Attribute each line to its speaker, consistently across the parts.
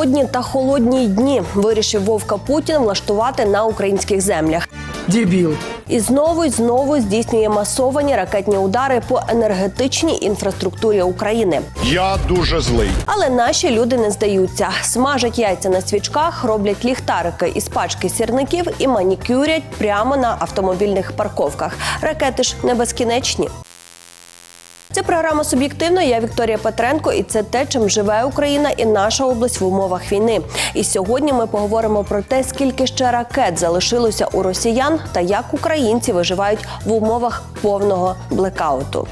Speaker 1: Темні, голодні та холодні дні вирішив Вовка Путін влаштувати на українських землях.
Speaker 2: Дебіл.
Speaker 1: І знову й знову здійснює масовані ракетні удари по енергетичній інфраструктурі України.
Speaker 3: Я дуже злий.
Speaker 1: Але наші люди не здаються. Смажать яйця на свічках, роблять ліхтарики із пачки сірників і манікюрять прямо на автомобільних парковках. Ракети ж не безкінечні. Це програма суб'єктивно. Я Вікторія Петренко, і це те, чим живе Україна і наша область в умовах війни. І сьогодні ми поговоримо про те, скільки ще ракет залишилося у росіян та як українці виживають в умовах повного блекауту.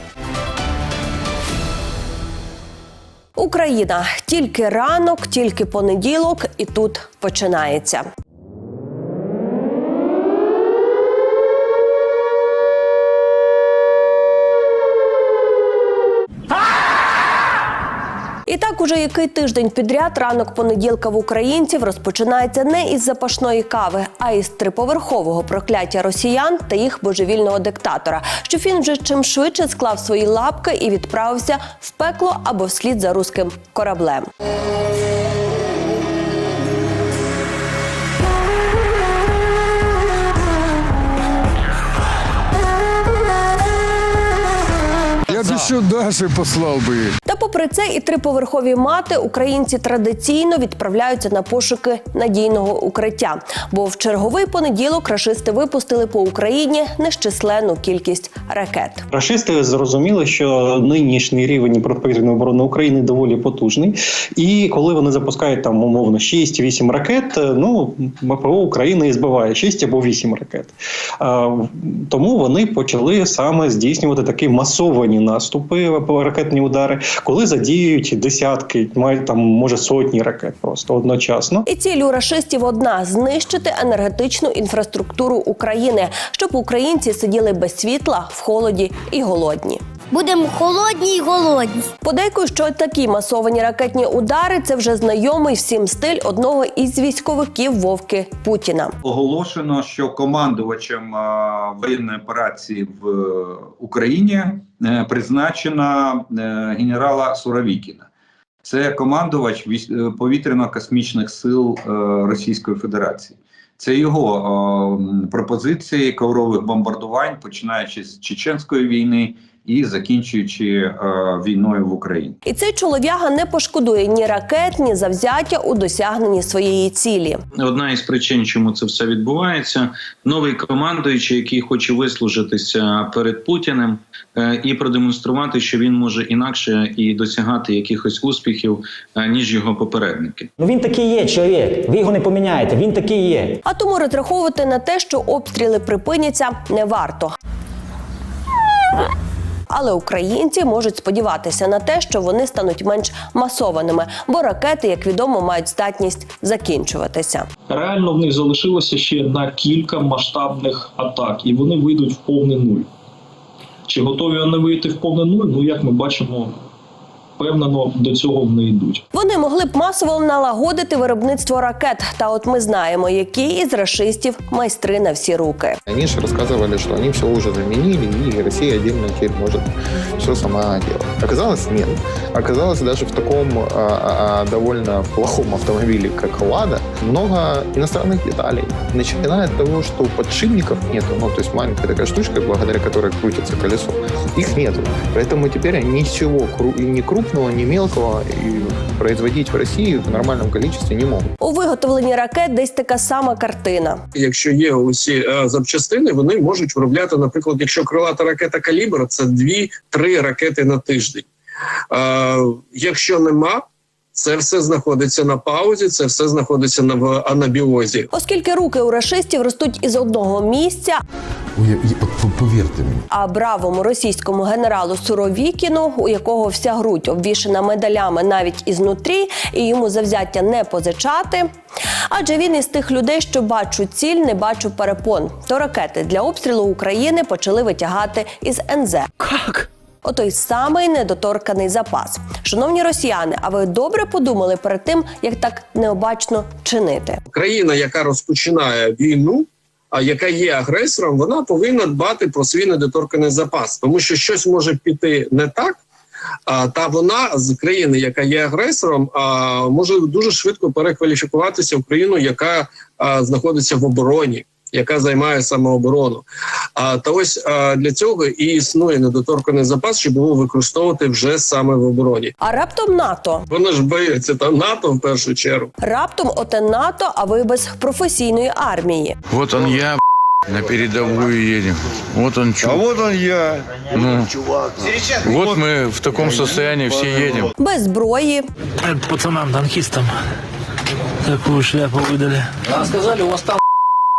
Speaker 1: Україна тільки ранок, тільки понеділок, і тут починається. І так уже який тиждень підряд ранок понеділка в українців розпочинається не із запашної кави, а із триповерхового прокляття росіян та їх божевільного диктатора, щоб він вже чим швидше склав свої лапки і відправився в пекло або вслід за руським кораблем.
Speaker 2: Я б ще Даші послав би.
Speaker 1: Попри це, і триповерхові мати українці традиційно відправляються на пошуки надійного укриття. Бо в черговий понеділок рашисти випустили по Україні нещисленну кількість ракет.
Speaker 4: Рашисти зрозуміли, що нинішній рівень протиповітряної оборони України доволі потужний, і коли вони запускають там умовно 6-8 ракет, ну МПО України і збиває 6 або 8 ракет. А, тому вони почали саме здійснювати такі масовані наступи, ракетні удари, коли задіюють десятки, мають там може сотні ракет просто одночасно.
Speaker 1: І цілю рашистів одна знищити енергетичну інфраструктуру України, щоб українці сиділи без світла, в холоді і голодні.
Speaker 5: Будемо холодні й голодні.
Speaker 1: Подейкую, що такі масовані ракетні удари це вже знайомий всім стиль одного із військовиків Вовки Путіна.
Speaker 6: оголошено, що командувачем воєнної операції в е, Україні е, призначена е, генерала Суровікіна. Це командувач повітряно-космічних сил Російської Федерації. Це його пропозиції коврових бомбардувань, починаючи з Чеченської війни і закінчуючи е, війною в Україні.
Speaker 1: І цей чолов'яга не пошкодує ні ракет, ні завзяття у досягненні своєї цілі.
Speaker 7: Одна із причин, чому це все відбувається, новий командуючий, який хоче вислужитися перед Путіним е, і продемонструвати, що він може інакше і досягати якихось успіхів е, ніж його попередники.
Speaker 8: Ну він такий є чоловік. Ви його не поміняєте. Він такий є.
Speaker 1: А тому розраховувати на те, що обстріли припиняться, не варто. Але українці можуть сподіватися на те, що вони стануть менш масованими, бо ракети, як відомо, мають здатність закінчуватися.
Speaker 9: реально в них залишилося ще на кілька масштабних атак, і вони вийдуть в повний нуль. Чи готові вони вийти в повний нуль? Ну, як ми бачимо, впевнено до цього вони йдуть.
Speaker 1: Вони могли б масово налагодити виробництво ракет. Та от ми знаємо, які із рашистів майстри на всі руки.
Speaker 10: Они же рассказывали, что они все уже заменили, и Россия отдельно теперь может все сама делать. Оказалось, нет. Оказалось, даже в таком а, а, а, довольно плохом автомобиле, как «Лада», много иностранных деталей. Начиная от того, что подшипников нету, ну, то есть маленькая такая штучка, благодаря которой крутится колесо, их нету. Поэтому теперь ничего кру- ни крупного, ни мелкого и производить в России в нормальном количестве не могут.
Speaker 1: У виготовленні ракет десь така сама картина.
Speaker 11: якщо є усі е, запчастини, вони можуть виробляти, наприклад, якщо крилата ракета калібр, це 2-3 ракети на тиждень. Е, якщо нема, це все знаходиться на паузі, це все знаходиться на в анабіозі.
Speaker 1: Оскільки руки у рашистів ростуть із одного місця,
Speaker 2: Повірте мені.
Speaker 1: а бравому російському генералу Суровікіну, у якого вся грудь обвішена медалями навіть ізнутрі, і йому завзяття не позичати. Адже він із тих людей, що бачу ціль, не бачу перепон. То ракети для обстрілу України почали витягати із НЗ. Як? Отой самий недоторканий запас. Шановні росіяни, а ви добре подумали перед тим, як так необачно чинити?
Speaker 11: Країна, яка розпочинає війну, а яка є агресором, вона повинна дбати про свій недоторканий запас, тому що щось може піти не так. а, та вона з країни, яка є агресором, а, може дуже швидко перекваліфікуватися в країну, яка знаходиться в обороні. Яка займає самооборону, а та ось а, для цього і існує недоторканий запас, щоб його використовувати вже саме в обороні.
Speaker 1: А раптом НАТО.
Speaker 11: Вони ж бояться та НАТО в першу чергу.
Speaker 1: Раптом оте НАТО, а ви без професійної армії.
Speaker 2: Вот он я, на передовую едем. Вот он чувак. А вот он я. Ну, вот мы в таком состоянии все едем.
Speaker 1: Без зброї,
Speaker 3: пацанам, танкистам такую шляпу выдали.
Speaker 11: А сказали, у вас там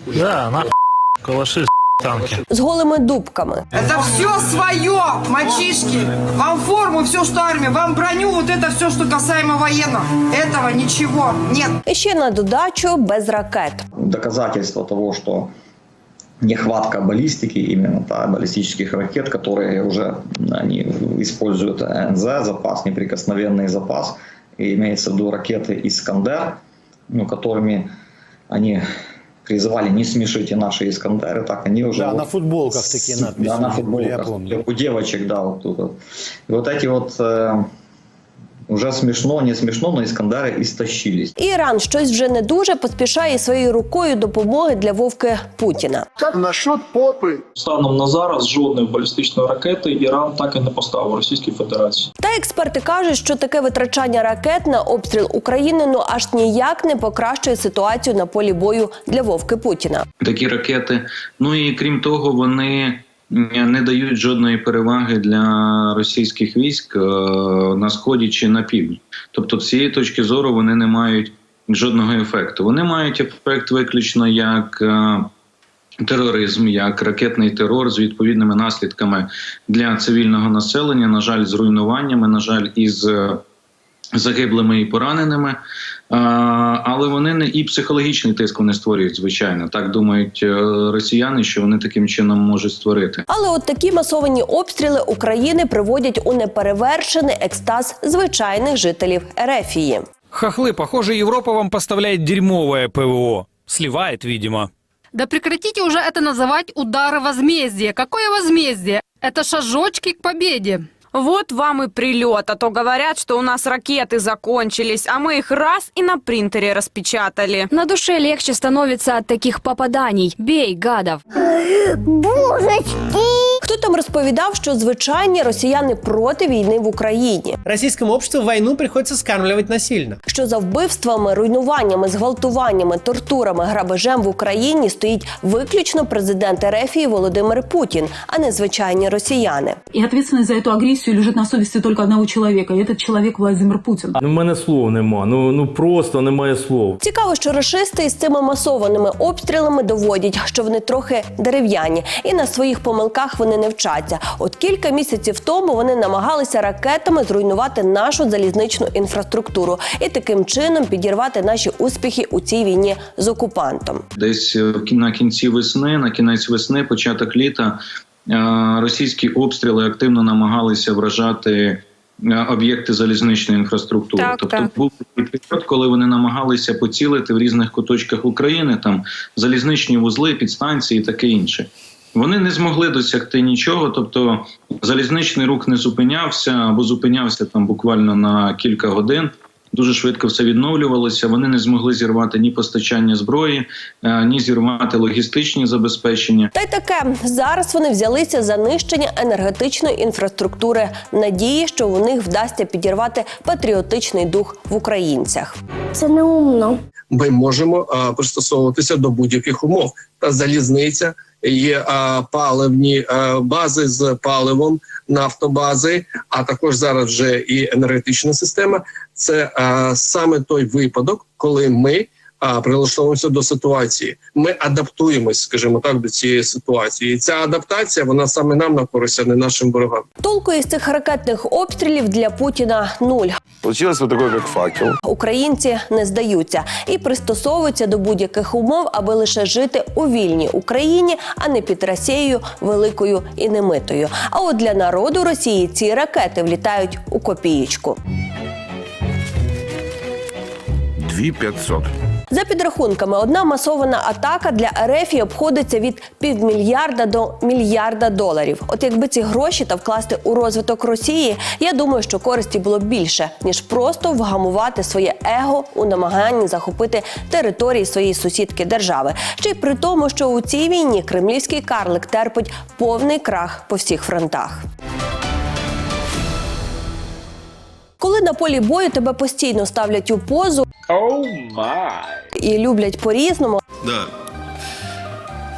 Speaker 3: Да, на калаши, танки.
Speaker 1: з голими дубками.
Speaker 12: Это все свое, мальчишки. Вам форму, все, что армия, вам броню, вот это все, что касаемо военного. Этого ничего нет.
Speaker 1: І ще на додачу без ракет.
Speaker 13: доказательство того, что нехватка баллистики, именно да, баллистических ракет, которые уже они используют НЗ, запас, неприкосновенный запас, и имеется в виду ракеты «Искандер», ну, которыми они призывали «не смешите наши «Искандеры», так они уже...
Speaker 8: Да,
Speaker 13: вот
Speaker 8: на футболках
Speaker 13: с-
Speaker 8: такие надписи
Speaker 13: Да, на
Speaker 8: были,
Speaker 13: футболках.
Speaker 8: я помню.
Speaker 13: У девочек, да, вот тут. вот. И вот эти вот э, уже смешно, не смешно, но «Искандеры» истощились.
Speaker 1: Іран щось вже не дуже поспішає своєю рукою допомоги для вовки Путіна.
Speaker 9: Станом на зараз жодної балістичної ракети Іран так і не поставив Російській Федерації.
Speaker 1: Та експерти кажуть, що таке витрачання ракет на обстріл України ну аж ніяк не покращує ситуацію на полі бою для вовки Путіна.
Speaker 7: такі ракети. Ну і крім того, вони не дають жодної переваги для російських військ е, на сході чи на півдні. Тобто, з цієї точки зору вони не мають жодного ефекту. Вони мають ефект виключно як. е, Тероризм як ракетний терор з відповідними наслідками для цивільного населення, на жаль, з руйнуваннями, на жаль, із е, загиблими і пораненими. А, але вони не і психологічний тиск вони створюють, звичайно. Так думають е, росіяни, що вони таким чином можуть створити.
Speaker 1: Але от такі масовані обстріли України приводять у неперевершений екстаз звичайних жителів Ерефії.
Speaker 3: Хохлы, похоже, Европа вам поставляет дерьмовое ПВО. Сливает, видимо.
Speaker 12: Да прекратите уже это называть удары возмездия. Какое возмездие? Это шажочки к победе.
Speaker 14: Вот вам и прилет, а то говорят, что у нас ракеты закончились, а мы их раз и на принтере распечатали.
Speaker 12: На душе легче становится от таких попаданий. Бей, гадов.
Speaker 5: Божечки!
Speaker 1: Там розповідав, що звичайні росіяни проти війни в Україні?
Speaker 3: Российскому обществу войну приходится скармливать насильно.
Speaker 1: Що за вбивствами, руйнуваннями, зґвалтуваннями, тортурами, грабежем в Україні стоїть виключно президент Ерефії Володимир Путін, а не звичайні росіяни.
Speaker 12: И ответственность за эту агрессию лежит на совести только одного человека, и этот человек Владимир Путин.
Speaker 3: Ну, в мене слов нема. Ну, ну просто немає слов.
Speaker 1: Цікаво, що рашисти із цими масованими обстрілами доводять, що вони трохи дерев'яні, і на своїх помилках вони не вчаться. От кілька місяців тому вони намагалися ракетами зруйнувати нашу залізничну інфраструктуру і таким чином підірвати наші успіхи у цій війні з окупантом.
Speaker 7: Десь е, на кінці весни, на кінець весни, початок літа, е, російські обстріли активно намагалися вражати. е, Об'єкти залізничної інфраструктури,
Speaker 14: Так,
Speaker 7: тобто
Speaker 14: так.
Speaker 7: був такий період, коли вони намагалися поцілити в різних куточках України, там залізничні вузли, підстанції і таке інше. Вони не змогли досягти нічого, тобто залізничний рух не зупинявся або зупинявся там буквально на кілька годин. Дуже швидко все відновлювалося. Вони не змогли зірвати ні постачання зброї, е, ні зірвати логістичні забезпечення.
Speaker 1: Та й таке зараз вони взялися за нищення енергетичної інфраструктури. Надії, що у них вдасться підірвати патріотичний дух в українцях.
Speaker 5: Це неумно.
Speaker 11: Ми можемо а, пристосовуватися до будь-яких умов. Та залізниця є а, паливні а, бази з паливом, нафтобази, а також зараз вже і енергетична система. Це а, саме той випадок, коли ми а, прилаштовуємося до ситуації. Ми адаптуємось, скажімо так, до цієї ситуації. І ця адаптація вона саме нам на користь, а не нашим ворогам.
Speaker 1: Толку із цих ракетних обстрілів для Путіна нуль.
Speaker 10: Получилось вот такое, как факел.
Speaker 1: Українці не здаються і пристосовуються до будь-яких умов, аби лише жити у вільній Україні, а не під Росією великою і немитою. А от для народу Росії ці ракети влітають у копієчку.
Speaker 2: 2500.
Speaker 1: За підрахунками, одна масована атака для РФ обходиться від півмільярда до мільярда доларів. От якби ці гроші та вкласти у розвиток Росії, я думаю, що користі було б більше ніж просто вгамувати своє его у намаганні захопити території своєї сусідки держави. Ще й при тому, що у цій війні кремлівський карлик терпить повний крах по всіх фронтах. Коли на полі бою тебе постійно ставлять у позу і люблять по-різному,
Speaker 15: Да.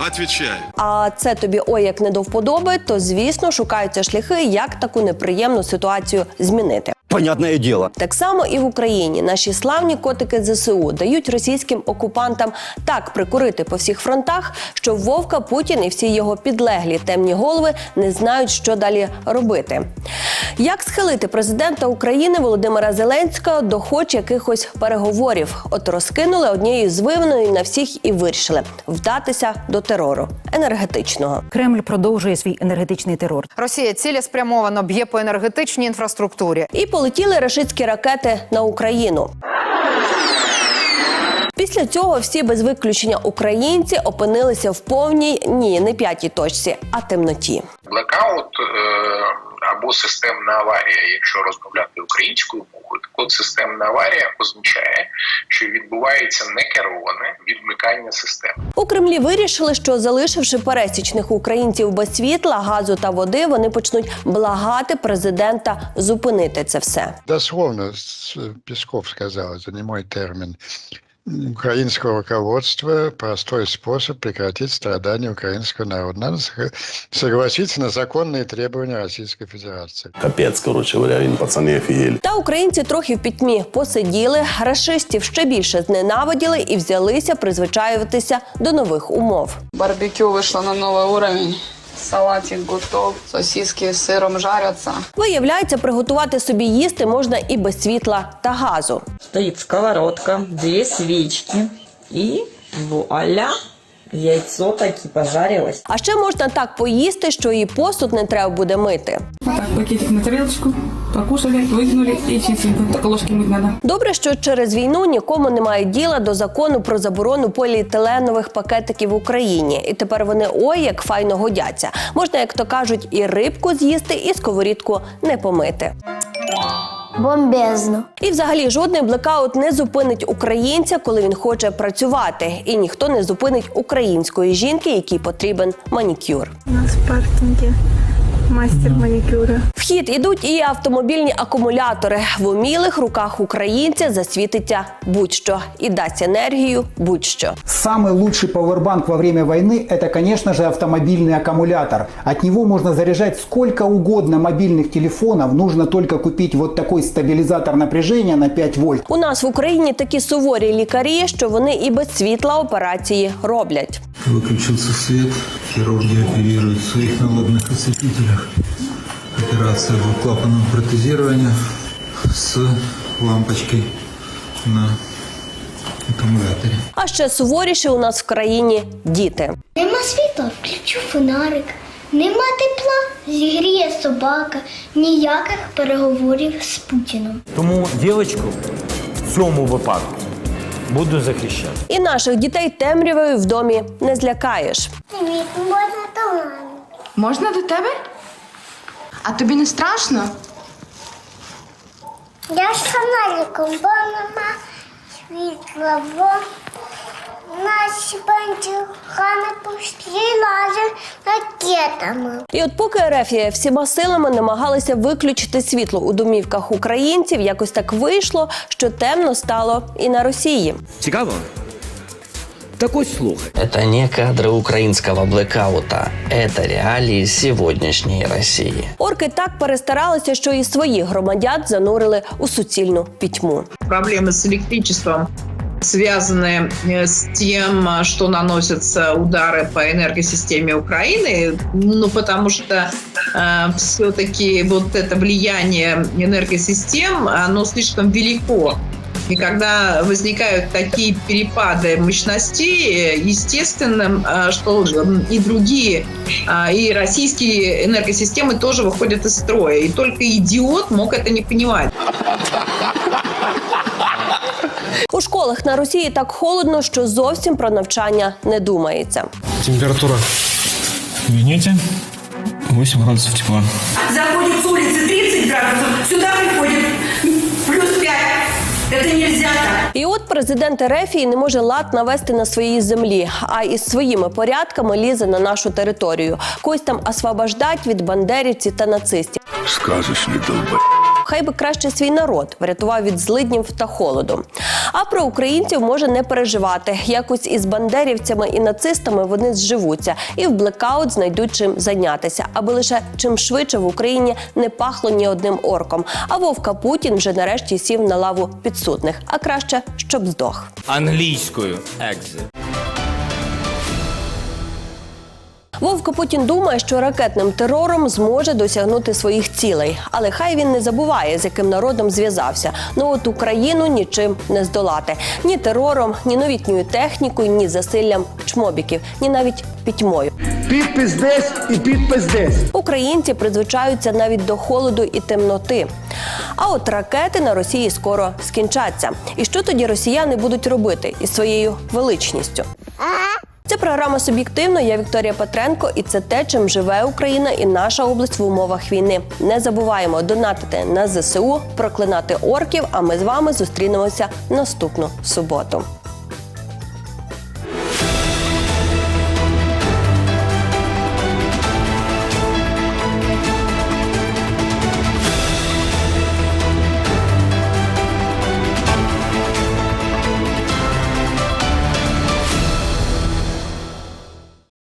Speaker 15: Отвічаю.
Speaker 1: а це тобі ой як не до вподоби, то звісно шукаються шляхи, як таку неприємну ситуацію змінити.
Speaker 16: Понятное дело.
Speaker 1: Так само і в Україні наші славні котики ЗСУ дають російським окупантам так прикурити по всіх фронтах, що Вовка Путін і всі його підлеглі темні голови не знають, що далі робити. Як схилити президента України Володимира Зеленського до хоч якихось переговорів? От розкинули однією з вивною на всіх і вирішили вдатися до терору енергетичного.
Speaker 17: Кремль продовжує свій енергетичний терор.
Speaker 18: Росія цілеспрямовано б'є по енергетичній інфраструктурі.
Speaker 1: І полетіли рашистські ракети на Україну. Після цього всі без виключення українці опинилися в повній ні, не п'ятій точці, а темноті.
Speaker 19: Блекаут або системна аварія, якщо розмовляти українською мовою, так от системна аварія означає, що відбувається некероване відмикання системи.
Speaker 1: У Кремлі вирішили, що залишивши пересічних українців без світла, газу та води, вони почнуть благати президента зупинити це все.
Speaker 20: Дословно с- Песков сказал, это не мой термин Украинского руководства простой способ прекратить страдания украинского народа. Надо сог- согласиться на законные требования Российской Федерации.
Speaker 21: Капец, короче говоря, він пацани офігели.
Speaker 1: Та українці трохи в пітьмі посиділи, рашистів ще більше зненавиділи і взялися призвичаюватися до нових умов.
Speaker 22: Барбекю вышло на новый уровень. Салатик готов, сосиски з сиром жаряться.
Speaker 1: Виявляється, приготувати собі їсти можна і без світла та газу.
Speaker 23: Стоїть сковородка, дві свічки і вуаля, яйцо таки пожарилось.
Speaker 1: А ще можна так поїсти, що і посуд не треба буде мити.
Speaker 24: Так, пакетик на тарелочку, покушали, выкинули и чистенько. Только ложки надо.
Speaker 1: Добре, що через війну нікому немає діла до закону про заборону поліетиленових пакетиків в Україні. І тепер вони ой як файно годяться. Можна, як то кажуть, і рибку з'їсти, і сковорідку не помити.
Speaker 5: Бомбезно.
Speaker 1: І взагалі жодний блекаут не зупинить українця, коли він хоче працювати, і ніхто не зупинить української жінки, якій потрібен манікюр.
Speaker 25: У нас в паркинге мастер маникюра.
Speaker 1: В хід ідуть і автомобільні акумулятори. В умілих руках українця засвітиться будь-що і дасть енергію будь-що.
Speaker 26: Самый лучший пауэрбанк во время войны – это, конечно же, автомобильный аккумулятор. От него можно заряжать сколько угодно мобильных телефонов. Нужно только купить вот такой стабилизатор напряжения на 5 вольт.
Speaker 1: У нас в Україні такі суворі лікарі, що вони і без світла операції роблять.
Speaker 27: Выключился свет, хирурги оперируют в своих налобных осветителях. Операция двухклапанного протезирования с лампочкой на аккумуляторе.
Speaker 1: А ще суворіше у нас в країні діти.
Speaker 5: Нема світла, включу фонарик. Нема тепла, зігріє собака. Ніяких переговорів з Путіном.
Speaker 8: Тому дівчинку в цьому випадку буду захищати.
Speaker 1: І наших дітей темрявою в домі не злякаєш.
Speaker 5: Привіт, можна до мами.
Speaker 28: Можна до тебе? А тобі не страшно?
Speaker 5: Я з фонариком, бо нема світла, бо наші бандюгани постріляли ракетами.
Speaker 1: І от поки Ерефія всіма силами намагалися виключити світло у домівках українців, якось так вийшло, що темно стало і на Росії.
Speaker 16: Цікаво? Так ось слухай.
Speaker 29: Это не кадры украинского блэкаута. Это реалии сегодняшней России.
Speaker 1: Орки так перестаралися, що і своїх громадян занурили у суцільну пітьму.
Speaker 22: Проблемы с электричеством связаны э, с тем, э, что наносятся удары по энергосистеме Украины, ну потому что все-таки вот это влияние энергосистем, оно слишком велико. И когда возникают такие перепады мощностей, э, естественно, э, что и другие, а, и российские энергосистемы тоже выходят из строя. И только идиот мог это не понимать.
Speaker 1: У школах на Росії так холодно, що зовсім про навчання не думається.
Speaker 30: Температура в кабинете 8 градусів тепла.
Speaker 24: Заходять с вулиці 30 градусів, сюди приходять плюс 5. Це не можна так.
Speaker 1: І от президент Ерефії не може лад навести на своїй землі, а із своїми порядками лізе на нашу територію. Когось там освобождать від бандерівців та нацистів.
Speaker 2: Сказочный долбай.
Speaker 1: Хай би краще свій народ врятував від злиднів та холоду. А про українців може не переживати. Якось із бандерівцями і нацистами вони зживуться і в блекаут знайдуть чим зайнятися, аби лише чим швидше в Україні не пахло ні одним орком. А Вовка Путін вже нарешті сів на лаву підсудних, а краще щоб здох.
Speaker 16: Англійською екзит.
Speaker 1: Вовка Путін думає, що ракетним терором зможе досягнути своїх цілей, але хай він не забуває, з яким народом зв'язався. Ну от Україну нічим не здолати ні терором, ні новітньою технікою, ні засиллям чмобіків, ні навіть пітьмою.
Speaker 31: Підпис десь і підпис десь.
Speaker 1: Українці призвичаються навіть до холоду і темноти. А от ракети на Росії скоро скінчаться. І що тоді росіяни будуть робити із своєю величністю? Це програма суб'єктивно. Я Вікторія Петренко, і це те, чим живе Україна і наша область в умовах війни. Не забуваємо донатити на ЗСУ, проклинати орків. А ми з вами зустрінемося наступну суботу.